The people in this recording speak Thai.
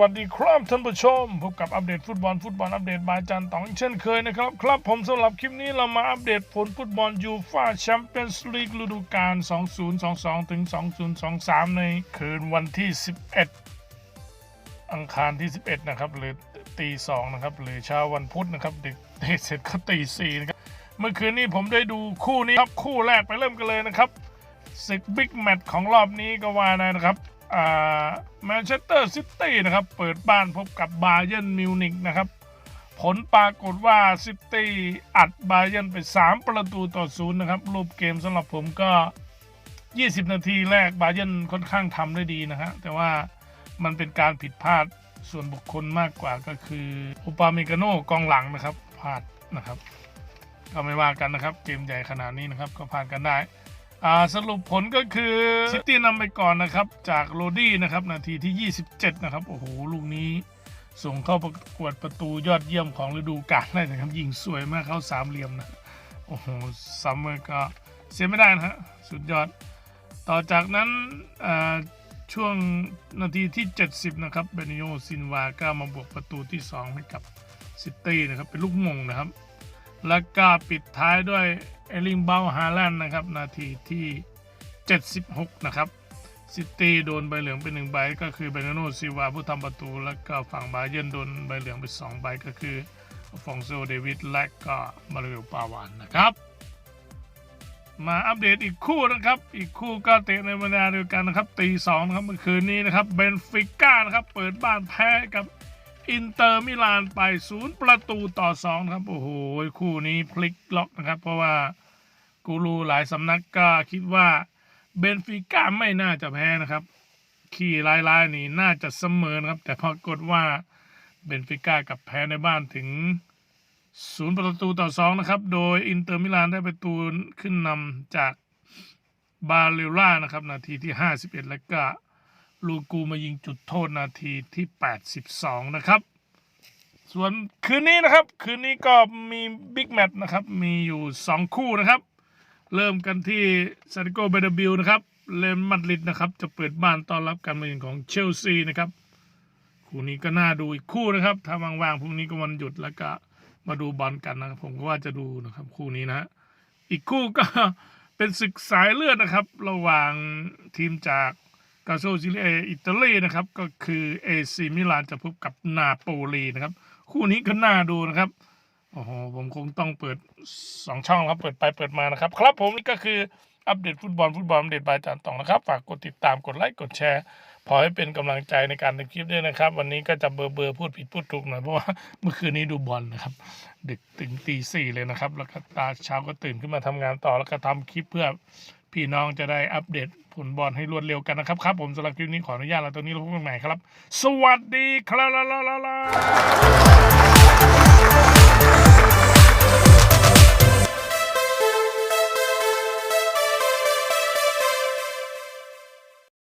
วัสดีครับท่านผู้ชม พบกับอัปเดตฟุตบอลฟุตบอลอัปเดตบายจันตองเช่นเคยนะครับ ครับผมสำหรับคลิปนี้เรามาอัปเดตผลฟุตบอลยูฟ่าแชมเปี้ยนส์ลีกฤดูกาล 2022 ถึง 2023 ในคืนวันที่ 11 อังคารที่ 11 นะครับ หรือตีสองนะครับ หรือเช้าวันพุธนะครับเด็กเตะเสร็จก็ตีสี่นะครับ เมื่อคืนนี้ผมได้ดูคู่นี้ครับ คู่แรกไปเริ่มกันเลยนะครับศึกบิ๊กแมตช์ของรอบนี้ก็ว่าได้นะครับ แมนเชสเตอร์ซิตี้นะครับ เปิดบ้านพบกับบาเยิร์นมิวนิกนะครับ ผลปรากฏว่าซิตี้อัดบาเยิร์นไป 3 ประตูต่อศูนย์นะครับ รูปเกมสำหรับผมก็ 20 นาทีแรกบาเยิร์นค่อนข้างทำได้ดีนะฮะแต่ว่ามันเป็นการผิดพลาดส่วนบุคคลมากกว่าก็คืออุปาเมกาโนกองหลังนะครับพลาดนะครับ ก็ไม่ว่ากันนะครับ เกมใหญ่ขนาดนี้นะครับ ก็ผ่านกันได้ สรุปผลก็คือซิตี้นำไปก่อนนะครับ จากโรดี้นะครับ นาทีที่ 27 นะครับ โอ้โห ลูกนี้ ส่งเข้าประกวดประตูยอดเยี่ยมของฤดูกาลได้นะครับ ยิงสวยมากเข้าสามเหลี่ยมนะ โอ้โหซัมเมอร์ก็เสียไม่ได้นะฮะ สุดยอด ต่อจากนั้นอ่าช่วงนาทีที่ 70 นะครับ เบนิโอซินวาก็มาบวกประตูที่ 2 ให้กับซิตี้นะครับ เป็นลูกมงนะครับ แล้วก็ปิดท้ายด้วยเอลิงเบลฮาแลนด์นะครับ นาทีที่ 76 นะครับ ซิตี้โดนใบเหลืองเป็นหนึ่งใบก็คือเบรโนซิวาผู้ทำประตู แล้วก็ฝั่งบาเยร์นโดนใบเหลืองไป2ใบก็คือฟองโซเดวิดและก็มาริโอปาวานนะครับ มาอัปเดตอีกคู่นะครับ อีกคู่ก็เตะในเวลาเดียวกันนะครับตีสองนะครับเมื่อคืนนี้นะครับเบนฟิก้านะครับเปิดบ้านแพ้กับ อินเตอร์มิลานไปศูนย์ประตูต่อสองครับ โอ้โห คู่นี้พลิกล็อกนะครับ เพราะว่ากูรูหลายสำนักก็คิดว่าเบนฟิก้าไม่น่าจะแพ้นะครับ ขี่ลายลายๆนี่น่าจะเสมอนะครับ แต่ปรากฏว่าเบนฟิก้ากับแพ้ในบ้านถึงศูนย์ประตูต่อสองนะครับ โดยอินเตอร์มิลานได้ประตูขึ้นนำจากบาเลล่านะครับ นาทีที่ 51 แล้วก็ ลูกูมายิงจุดโทษนาทีที่ 82 นะครับ ส่วนคืนนี้นะครับ คืนนี้ก็มีบิ๊กแมตช์นะครับ มีอยู่ 2 คู่นะครับ เริ่มกันที่ซาติโกเบเดบิลนะครับเลนมาดริดนะครับ จะเปิดบ้านต้อนรับการมาเยือนของเชลซีนะครับ คู่นี้ก็น่าดูอีกคู่นะครับ ถ้าว่างๆพรุ่งนี้ก็วันหยุดแล้วก็มาดูบอลกันนะครับ ผมก็ว่าจะดูนะครับคู่นี้นะฮะอีกคู่ก็เป็นศึกสายเลือดนะครับ ระหว่างทีมจาก กาโซซิเลอิตาลีนะครับก็คือเอซีมิลานจะพบกับนาโปลีนะครับ คู่นี้ก็น่าดูนะครับโอ้โหผมคงต้องเปิดสองช่องครับเปิดไปเปิดมานะครับ ครับผมนี่ก็คืออัปเดตฟุตบอลฟุตบอลอัปเดตบายจานตองนะครับ ฝากกดติดตามกดไลค์กดแชร์ พอให้เป็นกำลังใจในการทำคลิปด้วยนะครับ วันนี้ก็จะเบอร์เบอร์พูดผิดพูดถูกหน่อยเพราะว่าเมื่อคืนนี้ดูบอลนะครับ ดึกถึงตีสี่เลยนะครับ แล้วก็ตาเช้าก็ตื่นขึ้นมาทำงานต่อแล้วก็ทำคลิปเพื่อ พี่น้องจะได้อัปเดตผลบอลให้รวดเร็วกันนะครับครับ ผมสำหรับคลิปนี้ขออนุญาตเราตรงนี้เราพบกันใหม่ครับ สวัสดีครับ